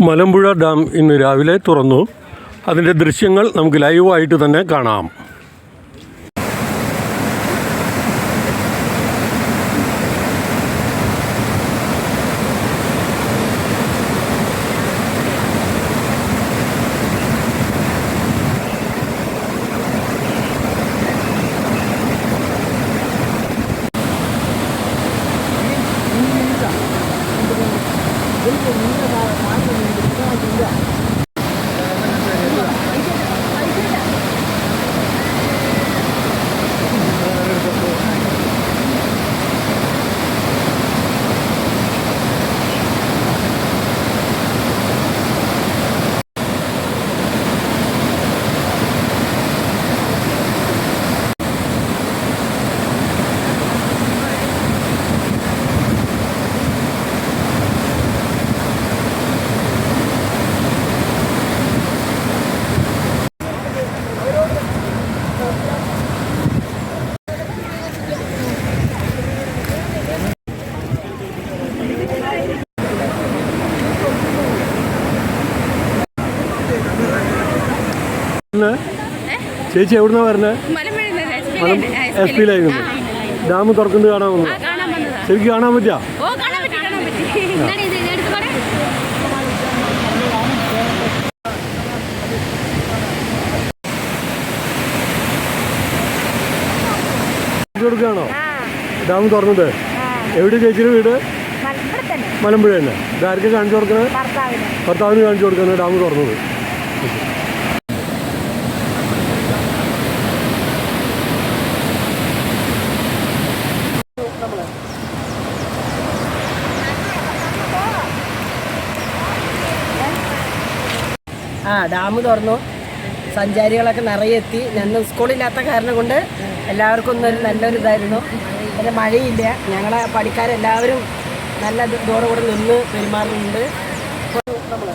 Malampuzha dam ഇന്ന് രാവിലെ തുറന്നു. അതിന്റെ ദൃശ്യങ്ങൾ നമുക്ക് ലൈവായിട്ട് തന്നെ കാണാം. 一九零六八八九零 ചേച്ചി എവിടുന്നാ വരുന്നത്? എസ് പിയിലായിരുന്നു ഡാം തുറക്കുന്നത് കാണാൻ വന്നു ശരിക്കും കാണാൻ പറ്റിയാ? കൊടുക്കുകയാണോ ഡാം തുറന്നത്. എവിടെ ചേച്ചിയുടെ വീട്? മലമ്പുഴ തന്നെ. ഇതാർക്ക് കാണിച്ചു കൊടുക്കുന്നത്? ഭർത്താവിന്. കാണിച്ചു കൊടുക്കുന്നത് ഡാം തുറന്നത്. ആ ഡാം തുറന്നു. സഞ്ചാരികളൊക്കെ നിറയെ എത്തി. ഞങ്ങൾ സ്കൂളില്ലാത്ത കാരണം കൊണ്ട് എല്ലാവർക്കും ഒന്നൊരു നല്ലൊരു ഇതായിരുന്നു. പിന്നെ മഴയില്ല. ഞങ്ങളെ പഠിക്കാരെല്ലാവരും നല്ല ഇതോടുകൂടെ നിന്ന് പെരുമാറുന്നുണ്ട്. നമ്മൾ